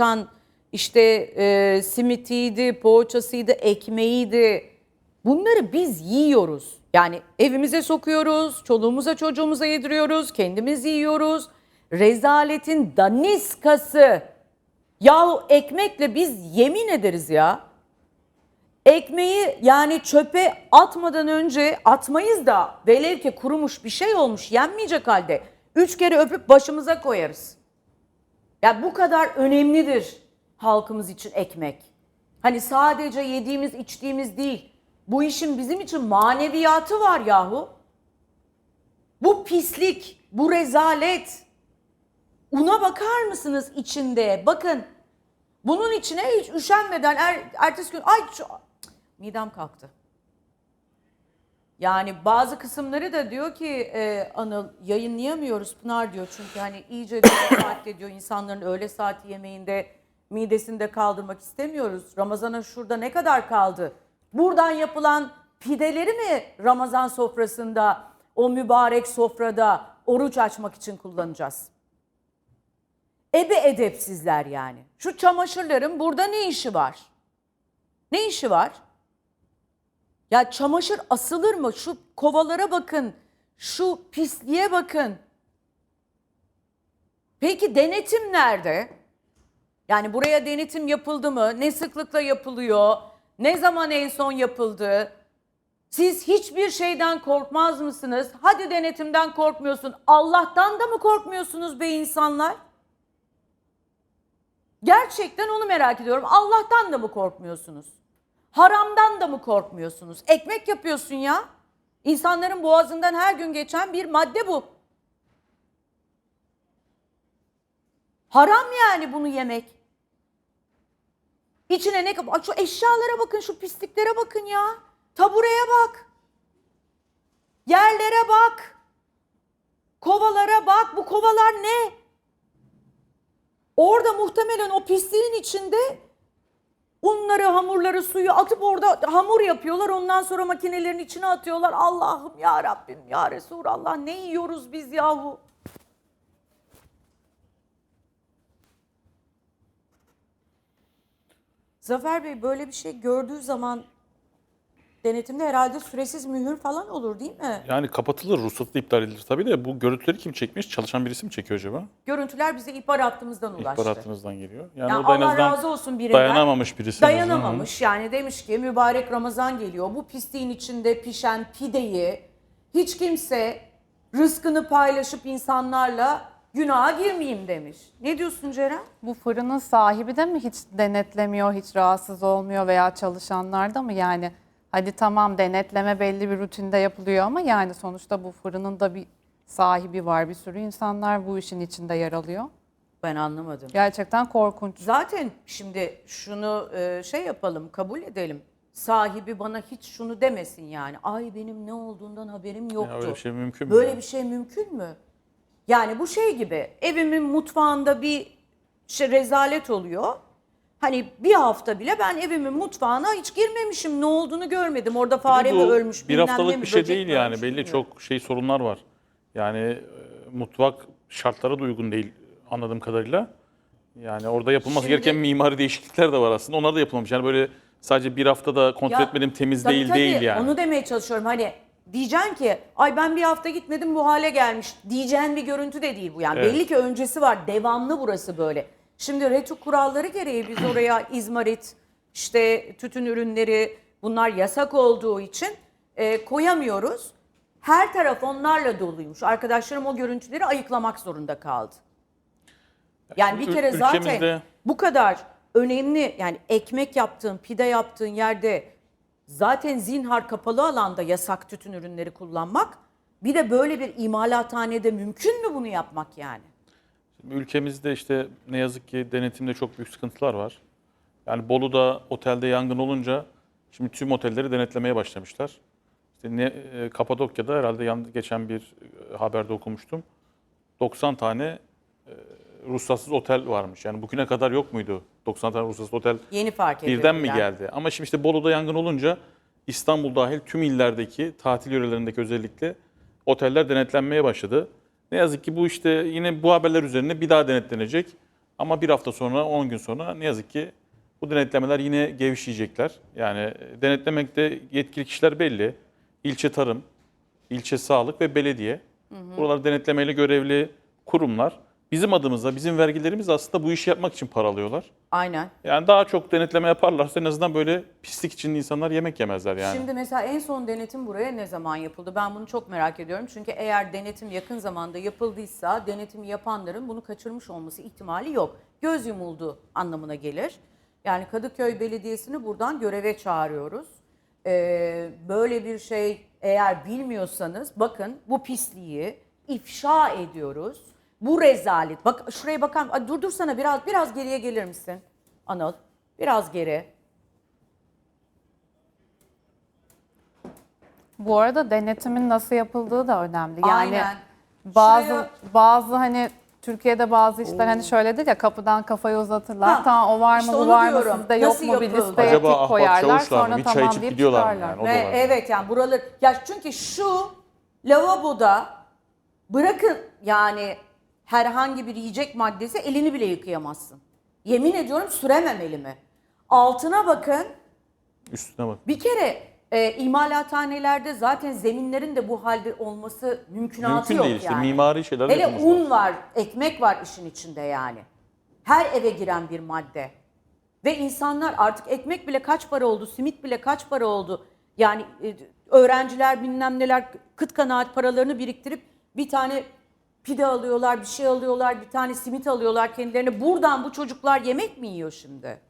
çıkan işte e, simitiydi, poğaçasıydı, ekmeğiydi. Bunları biz yiyoruz. Yani evimize sokuyoruz, çoluğumuza çocuğumuza yediriyoruz, kendimiz yiyoruz. Rezaletin daniskası. Yahu ekmekle biz yemin ederiz ya. Ekmeği yani çöpe atmadan önce atmayız da velev ki kurumuş bir şey olmuş yenmeyecek halde üç kere öpüp başımıza koyarız. Ya bu kadar önemlidir halkımız için ekmek. Hani sadece yediğimiz içtiğimiz değil. Bu işin bizim için maneviyatı var yahu. Bu pislik, bu rezalet. Una bakar mısınız içinde? Bakın bunun içine hiç üşenmeden er, ertesi gün ay şu, midem kalktı. Yani bazı kısımları da diyor ki e, Anıl yayınlayamıyoruz Pınar diyor çünkü hani iyice diyor, saatte insanların öğle saati yemeğinde midesinde kaldırmak istemiyoruz. Ramazana şurada ne kadar kaldı? Buradan yapılan pideleri mi Ramazan sofrasında o mübarek sofrada oruç açmak için kullanacağız? Ebe edepsizler yani. Şu çamaşırların burada ne işi var? Ne işi var? Ya çamaşır asılır mı? Şu kovalara bakın. Şu pisliğe bakın. Peki denetim nerede? Yani buraya denetim yapıldı mı? Ne sıklıkla yapılıyor? Ne zaman en son yapıldı? Siz hiçbir şeyden korkmaz mısınız? Hadi denetimden korkmuyorsun. Allah'tan da mı korkmuyorsunuz be insanlar? Gerçekten onu merak ediyorum. Allah'tan da mı korkmuyorsunuz? Haramdan da mı korkmuyorsunuz? Ekmek yapıyorsun ya. İnsanların boğazından her gün geçen bir madde bu. Haram yani bunu yemek. İçine ne kap- Şu eşyalara bakın, şu pisliklere bakın ya. Tabureye bak. Yerlere bak. Kovalara bak. Bu kovalar ne? Orada muhtemelen o pisliğin içinde unları, hamurları, suyu atıp orada hamur yapıyorlar. Ondan sonra makinelerin içine atıyorlar. Allah'ım ya Rabbim ya Resulallah ne yiyoruz biz yahu? Zafer Bey böyle bir şey gördüğü zaman denetimde herhalde süresiz mühür falan olur değil mi? Yani kapatılır, ruhsatı iptal edilir tabii de bu görüntüleri kim çekmiş? Çalışan birisi mi çekiyor acaba? Görüntüler bize ihbar hattımızdan ulaştı. İhbar hattınızdan geliyor. Yani, Yani en Allah azından razı olsun birinden. dayanamamış birisi. Dayanamamış yani demiş ki mübarek Ramazan geliyor. Bu pisliğin içinde pişen pideyi hiç kimse rızkını paylaşıp insanlarla günaha girmeyeyim demiş. Ne diyorsun Ceren? Bu fırının sahibi de mi hiç denetlemiyor, hiç rahatsız olmuyor veya çalışanlar da mı yani? Hadi tamam denetleme belli bir rutinde yapılıyor ama yani sonuçta bu fırının da bir sahibi var. Bir sürü insanlar bu işin içinde yer alıyor. Ben anlamadım. Gerçekten korkunç. Zaten şimdi şunu e, şey yapalım, kabul edelim. Sahibi bana hiç şunu demesin yani. Ay benim ne olduğundan haberim yoktu. öyle bir şey mümkün mü Böyle ya? bir şey mümkün mü? Yani bu şey gibi evimin mutfağında bir şey rezalet oluyor. Hani bir hafta bile ben evimin mutfağına hiç girmemişim. Ne olduğunu görmedim. Orada fare mi ölmüş bir bilmem ne haftalık mi, bir şey böcek değil mi yani. ölmüş Belli bilmiyorum. çok şey sorunlar var. Yani e, mutfak şartlara da uygun değil anladığım kadarıyla. Yani orada yapılması Şimdi- gereken mimari değişiklikler de var aslında. Onlar da yapılmamış. Yani böyle sadece bir haftada kontrol Ya, etmedim temiz tabii değil tabii, değil yani. Onu demeye çalışıyorum. Hani diyeceksin ki ay ben bir hafta gitmedim bu hale gelmiş diyeceğin bir görüntü de değil bu. Yani Evet. belli ki öncesi var. Devamlı burası böyle. Şimdi retuk kuralları gereği biz oraya izmarit, işte tütün ürünleri bunlar yasak olduğu için e, koyamıyoruz. Her taraf onlarla doluymuş. Arkadaşlarım o görüntüleri ayıklamak zorunda kaldı. Yani bir kere zaten ülkemizde- bu kadar önemli yani ekmek yaptığın, pide yaptığın yerde zaten zinhar kapalı alanda yasak tütün ürünleri kullanmak. Bir de böyle bir imalathanede mümkün mü bunu yapmak yani? Ülkemizde işte ne yazık ki denetimde çok büyük sıkıntılar var. Yani Bolu'da otelde yangın olunca şimdi tüm otelleri denetlemeye başlamışlar. İşte ne, e, Kapadokya'da herhalde yan, geçen bir e, haberde okumuştum. 90 tane e, ruhsatsız otel varmış. Yani bugüne kadar yok muydu 90 tane ruhsatsız otel? Yeni fark. Birden mi yani. geldi? Ama şimdi işte Bolu'da yangın olunca İstanbul dahil tüm illerdeki tatil yörelerindeki özellikle oteller denetlenmeye başladı. Ne yazık ki bu işte yine bu haberler üzerine bir daha denetlenecek. Ama bir hafta sonra, 10 gün sonra ne yazık ki bu denetlemeler yine gevşeyecekler. Yani denetlemekte yetkili kişiler belli. İlçe tarım, ilçe sağlık ve belediye. Buralar denetlemeyle görevli kurumlar. Bizim adımıza, bizim vergilerimiz aslında bu işi yapmak için para alıyorlar. Aynen. Yani daha çok denetleme yaparlarsa en azından böyle pislik içinde insanlar yemek yemezler yani. Şimdi mesela en son denetim buraya ne zaman yapıldı? Ben bunu çok merak ediyorum. Çünkü eğer denetim yakın zamanda yapıldıysa denetimi yapanların bunu kaçırmış olması ihtimali yok. Göz yumuldu anlamına gelir. Yani Kadıköy Belediyesi'ni buradan göreve çağırıyoruz. Ee, böyle bir şey eğer bilmiyorsanız bakın bu pisliği ifşa ediyoruz. Bu rezalet. Bak şuraya bakan Ay, durdursana biraz biraz geriye gelir misin? Anıl biraz geri. Bu arada denetimin nasıl yapıldığı da önemli. Yani Aynen. bazı Şuraya- bazı hani Türkiye'de bazı işler hani şöyledir ya kapıdan kafayı uzatırlar. Ha, tamam o var mı işte bu var mı diyorum. sizde yok Nasıl mu bir yapıldı? listeye Acaba tik ahbap koyarlar çavuşlar mı? sonra Bir çay tamam içip deyip gidiyorlar mı çıkarlar. yani? O da Ve var. evet yani buraları ya çünkü şu lavaboda bırakın yani herhangi bir yiyecek maddesi elini bile yıkayamazsın. Yemin ediyorum süremem elimi. Altına bakın Üstüne bak. bir kere e, imalathanelerde zaten zeminlerin de bu halde olması mümkünatı Mümkün yok değil işte yani. mimari şeyler Hele yapılması un var, ekmek var işin içinde yani. Her eve giren bir madde. Ve insanlar artık ekmek bile kaç para oldu, simit bile kaç para oldu. Yani e, öğrenciler bilmem neler kıt kanaat paralarını biriktirip bir tane pide alıyorlar, bir şey alıyorlar, bir tane simit alıyorlar kendilerine. Buradan bu çocuklar yemek mi yiyor şimdi?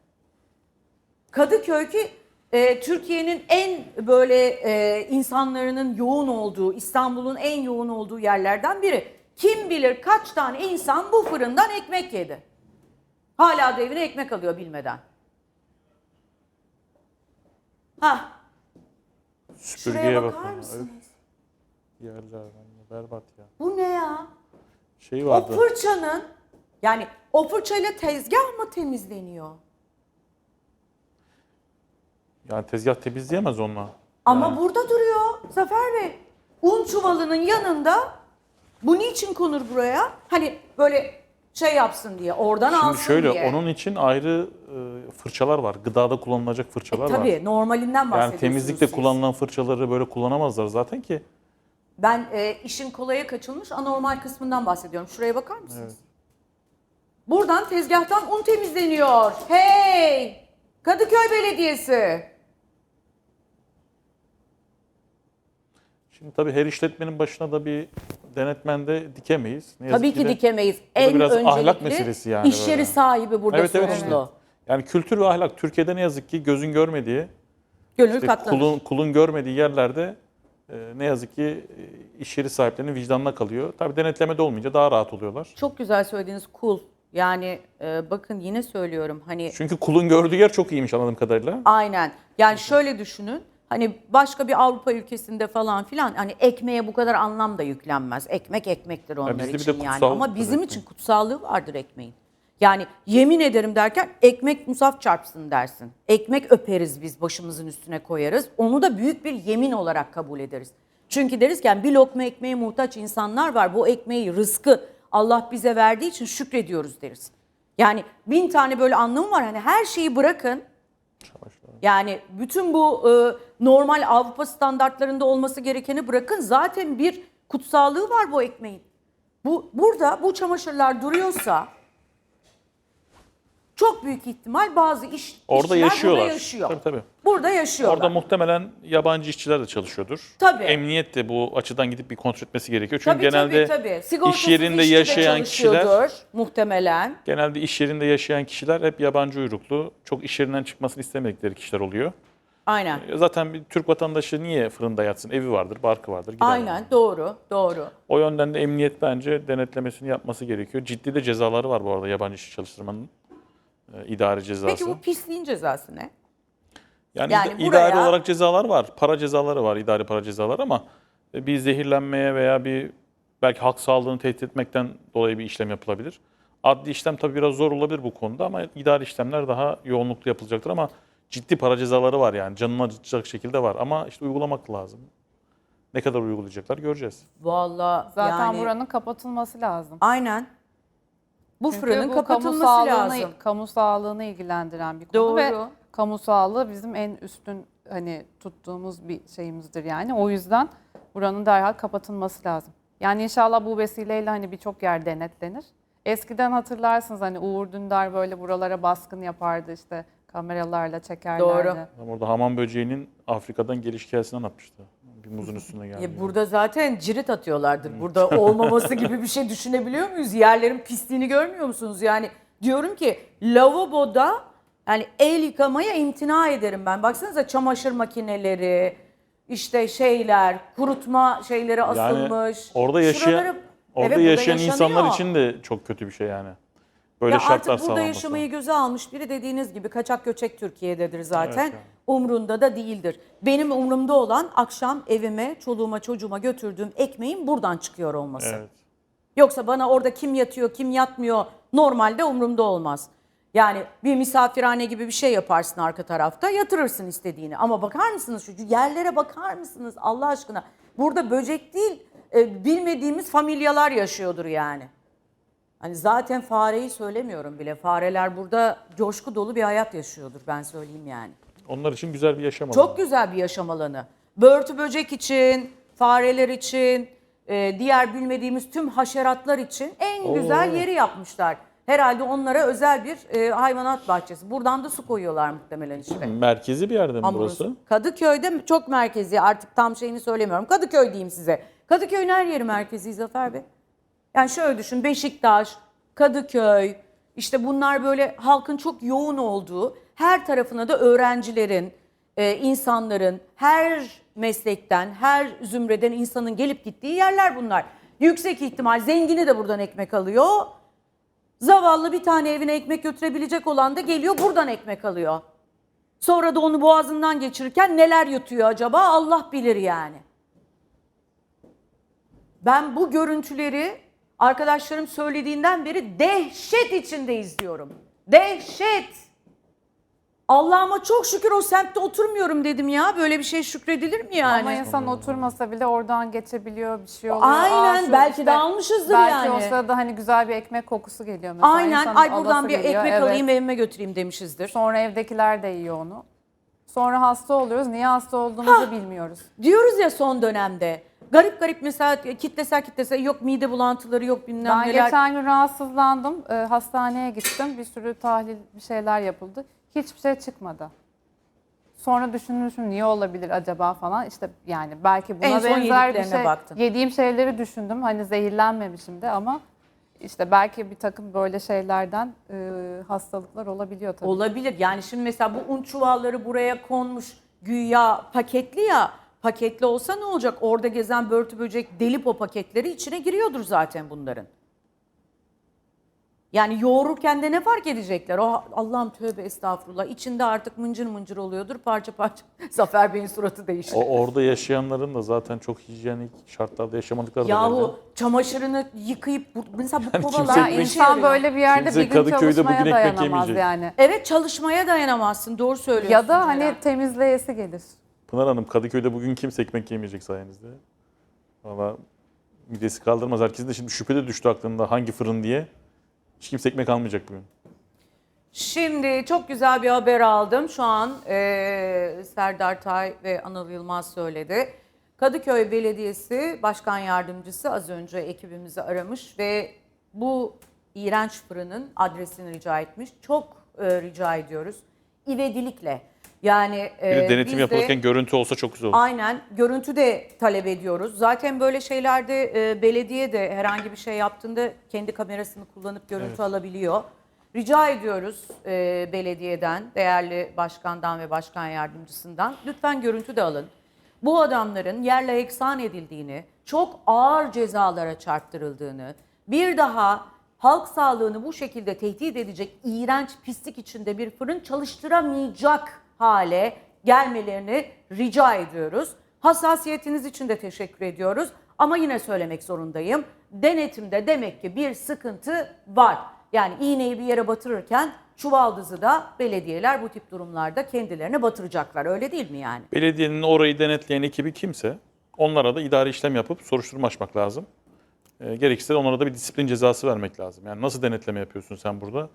Kadıköy ki e, Türkiye'nin en böyle e, insanların yoğun olduğu, İstanbul'un en yoğun olduğu yerlerden biri. Kim bilir kaç tane insan bu fırından ekmek yedi. Hala da evine ekmek alıyor bilmeden. Ha, şuraya bak. bakar ya. mısınız? Öf, Yerler berbat ya. Bu ne ya? Şey O vardı. fırçanın yani o fırçayla tezgah mı temizleniyor? Yani tezgah temizleyemez onunla. Ama Yani burada duruyor Zafer Bey. Un çuvalının yanında bu niçin konur buraya? Hani böyle şey yapsın diye, oradan Şimdi alsın şöyle diye. onun için ayrı e, fırçalar var. Gıdada kullanılacak E, fırçalar var. tabii normalinden Yani bahsediyorsunuz temizlikte siz. kullanılan fırçaları böyle kullanamazlar zaten ki. Ben e, işin kolaya kaçılmış anormal kısmından bahsediyorum. Şuraya bakar mısınız? Buradan tezgahtan un temizleniyor. Hey! Kadıköy Belediyesi. Şimdi tabii her işletmenin başına da bir denetmen de dikemeyiz. Ne yazık Tabii ki de- dikemeyiz. En biraz öncelikli ahlak meselesi yani iş yeri böyle. sahibi burada Evet evet sorumlu. işte. Yani kültür ve ahlak Türkiye'de ne yazık ki gözün görmediği, Gönül işte katlanır. kulun, kulun görmediği yerlerde ne yazık ki e, iş yeri sahiplerinin vicdanına kalıyor. Tabii denetlemede olmayınca daha rahat oluyorlar. Çok güzel söylediğiniz kul. Yani e, bakın yine söylüyorum hani Çünkü kulun gördüğü yer çok iyiymiş anladığım kadarıyla. aynen. Yani şöyle düşünün. Hani başka bir Avrupa ülkesinde falan filan hani ekmeğe bu kadar anlam da yüklenmez. Ekmek ekmektir onlar de için yani. Ama bizim için kutsallığı vardır ekmeğin. Yani yemin ederim derken ekmek musaf çarpsın dersin. Ekmek öperiz biz başımızın üstüne koyarız. Onu da büyük bir yemin olarak kabul ederiz. Çünkü deriz ki yani bir lokma ekmeğe muhtaç insanlar var. Bu ekmeği, rızkı Allah bize verdiği için şükrediyoruz deriz. Yani bin tane böyle anlamı var. Hani her şeyi bırakın. Yani bütün bu e, normal Avrupa standartlarında olması gerekeni bırakın. Zaten bir kutsallığı var bu ekmeğin. Bu burada bu çamaşırlar duruyorsa çok büyük ihtimal bazı iş Orada işçiler yaşıyorlar. Burada yaşıyor. Tabii tabii. Burada yaşıyorlar. Orada muhtemelen yabancı işçiler de çalışıyordur. Tabii. Emniyet de bu açıdan gidip bir kontrol etmesi gerekiyor. Çünkü tabii, genelde tabii, tabii. iş Sigortasız yerinde işçi de yaşayan kişiler çalışıyordur muhtemelen. genelde iş yerinde yaşayan kişiler hep yabancı uyruklu. Çok iş yerinden çıkmasını istemedikleri kişiler oluyor. Aynen. Zaten bir Türk vatandaşı niye fırında yatsın? Evi vardır, barkı vardır. Gider Aynen yani. doğru doğru. O yönden de emniyet bence denetlemesini yapması gerekiyor. Ciddi de cezaları var bu arada yabancı işçi çalıştırmanın. Ee, idari cezası. Peki bu pisliğin cezası ne? Yani, Yani ida- buraya- idari olarak cezalar var. Para cezaları var, idari para cezaları ama e, bir zehirlenmeye veya bir belki halk sağlığını tehdit etmekten dolayı bir işlem yapılabilir. Adli işlem tabii biraz zor olabilir bu konuda ama idari işlemler daha yoğunluklu yapılacaktır ama ciddi para cezaları var yani canını acıtacak şekilde var ama işte uygulamak lazım. Ne kadar uygulayacaklar göreceğiz. Vallahi Zaten yani buranın kapatılması lazım. aynen. Bu Çünkü fırının bu kamu kapatılması sağlığını, lazım. Kamu sağlığını ilgilendiren bir konu Doğru. ve kamu sağlığı bizim en üstün hani tuttuğumuz bir şeyimizdir yani. O yüzden buranın derhal kapatılması lazım. Yani inşallah bu vesileyle hani birçok yer denetlenir. Eskiden hatırlarsınız hani Uğur Dündar böyle buralara baskın yapardı işte kameralarla çekerlerdi. Doğru. Ama Orada hamam böceğinin Afrika'dan geliş hikayesini anlatmıştı. Muzun üstüne geldi. Ya burada zaten cirit atıyorlardır. Burada olmaması gibi bir şey düşünebiliyor muyuz? Yerlerin pisliğini görmüyor musunuz? Yani diyorum ki lavaboda yani el yıkamaya imtina ederim ben. Baksanıza çamaşır makineleri, işte şeyler, kurutma şeyleri asılmış. orada yaşayan Şuraları- orada Evet, burada yaşayan insanlar yaşanıyor. için de çok kötü bir şey yani. Böyle ya şartlar artık burada sağlanması. yaşamayı göze almış biri dediğiniz gibi kaçak göçek Türkiye'dedir zaten. Evet, yani. Umrunda da değildir. Benim umrumda olan akşam evime, çoluğuma, çocuğuma götürdüğüm ekmeğin buradan çıkıyor olması. Evet. Yoksa bana orada kim yatıyor, kim yatmıyor normalde umurumda olmaz. Yani bir misafirhane gibi bir şey yaparsın arka tarafta yatırırsın istediğini. Ama bakar mısınız şu yerlere bakar mısınız Allah aşkına? Burada böcek değil e, bilmediğimiz familyalar yaşıyordur yani. Hani zaten fareyi söylemiyorum bile. Fareler burada coşku dolu bir hayat yaşıyordur ben söyleyeyim yani. Onlar için güzel bir yaşam Çok alanı. güzel bir yaşam alanı. Börtü böcek için, fareler için, e, diğer bilmediğimiz tüm haşeratlar için en güzel yeri yapmışlar. Herhalde onlara özel bir e, hayvanat bahçesi. Buradan da su koyuyorlar muhtemelen işte. Merkezi bir yerde mi Hamurun burası? Kadıköy'de çok merkezi artık tam şeyini söylemiyorum. Kadıköy diyeyim size. Kadıköy'ün her yeri merkezi Zafer Bey. Yani şöyle düşün Beşiktaş, Kadıköy işte bunlar böyle halkın çok yoğun olduğu her tarafına da öğrencilerin, e, insanların her meslekten, her zümreden insanın gelip gittiği yerler bunlar. Yüksek ihtimal zengini de buradan ekmek alıyor. Zavallı bir tane evine ekmek götürebilecek olan da geliyor buradan ekmek alıyor. Sonra da onu boğazından geçirirken neler yutuyor acaba Allah bilir yani. Ben bu görüntüleri arkadaşlarım söylediğinden beri dehşet içinde izliyorum. Dehşet. Allah'ıma çok şükür o semtte oturmuyorum dedim ya. Böyle bir şey şükredilir mi yani? Ama insan oturmasa bile oradan geçebiliyor bir şey oluyor. Aynen, şu belki de almışızdır belki yani. o sırada hani güzel bir ekmek kokusu geliyor mesela. Aynen insanın ay buradan bir geliyor, ekmek evet. alayım evime götüreyim demişizdir. Sonra evdekiler de yiyor onu. Sonra hasta oluyoruz. Niye hasta olduğumuzu bilmiyoruz. Diyoruz ya son dönemde. Garip garip mesela kitlesel kitlesel yok mide bulantıları yok bilmem Ben neler. geçen gün rahatsızlandım. Ee, hastaneye gittim. Bir sürü tahlil bir şeyler yapıldı. Hiçbir şey çıkmadı. Sonra düşünmüşüm niye olabilir acaba falan. İşte yani belki buna En son benzer bir yediklerine şey. baktın. Yediğim şeyleri düşündüm. Hani zehirlenmemişim de ama işte belki bir takım böyle şeylerden e, hastalıklar olabiliyor tabii. Olabilir. Yani şimdi mesela bu un çuvalları buraya konmuş güya paketli ya. Paketli olsa ne olacak? Orada gezen börtü böcek delip o paketleri içine giriyordur zaten bunların. Yani yoğururken de ne fark edecekler? O Allah'ım tövbe estağfurullah. İçinde artık mıncır mıncır oluyordur parça parça. Zafer Bey'in suratı değişti. O orada yaşayanların da zaten çok hijyenik şartlarda yaşamadıkları da belli. Yahu çamaşırını yıkayıp mesela bu Yani kovalar kimse Ya insan böyle bir yerde Kimse bir gün Kadıköy'de çalışmaya bugün dayanamaz yemeyecek. yani. Evet çalışmaya dayanamazsın. Doğru söylüyorsun. Ya da hani Ceren. temizleyesi gelir. Pınar Hanım Kadıköy'de bugün kimse ekmek yemeyecek sayenizde. Valla midesi kaldırmaz. Herkesin de şimdi şüphe de düştü aklında hangi fırın diye. Hiç kimse ekmek almayacak bugün. Şimdi çok güzel bir haber aldım. Şu an eee, Serdar Tay ve Anıl Yılmaz söyledi. Kadıköy Belediyesi Başkan Yardımcısı az önce ekibimizi aramış ve bu iğrenç fırının adresini rica etmiş. Çok e, rica ediyoruz. İvedilikle. Yani Bir e, de denetim biz de- yapılırken görüntü olsa çok güzel olur. Aynen görüntü de talep ediyoruz. Zaten böyle şeylerde e, belediye de herhangi bir şey yaptığında kendi kamerasını kullanıp görüntü alabiliyor. Rica ediyoruz e, belediyeden, değerli başkandan ve başkan yardımcısından lütfen görüntü de alın. Bu adamların yerle eksan edildiğini, çok ağır cezalara çarptırıldığını, bir daha halk sağlığını bu şekilde tehdit edecek iğrenç pislik içinde bir fırın çalıştıramayacak hale gelmelerini rica ediyoruz. Hassasiyetiniz için de teşekkür ediyoruz. Ama yine söylemek zorundayım. Denetimde demek ki bir sıkıntı var. Yani iğneyi bir yere batırırken çuvaldızı da belediyeler bu tip durumlarda kendilerine batıracaklar. Öyle değil mi yani? Belediyenin orayı denetleyen ekibi kimse onlara da idari işlem yapıp soruşturma açmak lazım. E, gerekirse onlara da bir disiplin cezası vermek lazım. Yani nasıl denetleme yapıyorsun sen burada?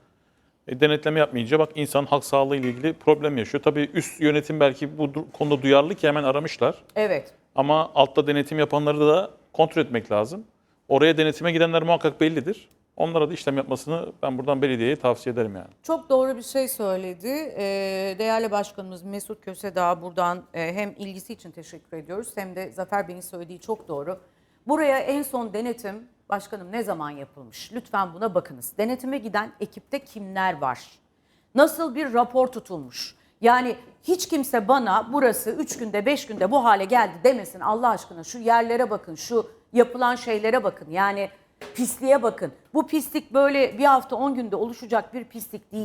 E, denetleme yapmayınca bak insan halk sağlığı ile ilgili problem yaşıyor. Tabii üst yönetim belki bu du- konuda duyarlı ki hemen aramışlar. Evet. Ama altta denetim yapanları da kontrol etmek lazım. Oraya denetime gidenler muhakkak bellidir. Onlara da işlem yapmasını ben buradan belediyeye tavsiye ederim yani. Çok doğru bir şey söyledi. Ee, değerli başkanımız Mesut Kösedağ buradan e, hem ilgisi için teşekkür ediyoruz hem de Zafer Bey'in söylediği çok doğru. Buraya en son denetim başkanım ne zaman yapılmış? Lütfen buna bakınız. Denetime giden ekipte kimler var? Nasıl bir rapor tutulmuş? Yani hiç kimse bana burası 3 günde 5 günde bu hale geldi demesin Allah aşkına şu yerlere bakın şu yapılan şeylere bakın yani pisliğe bakın. Bu pislik böyle bir hafta 10 günde oluşacak bir pislik değil.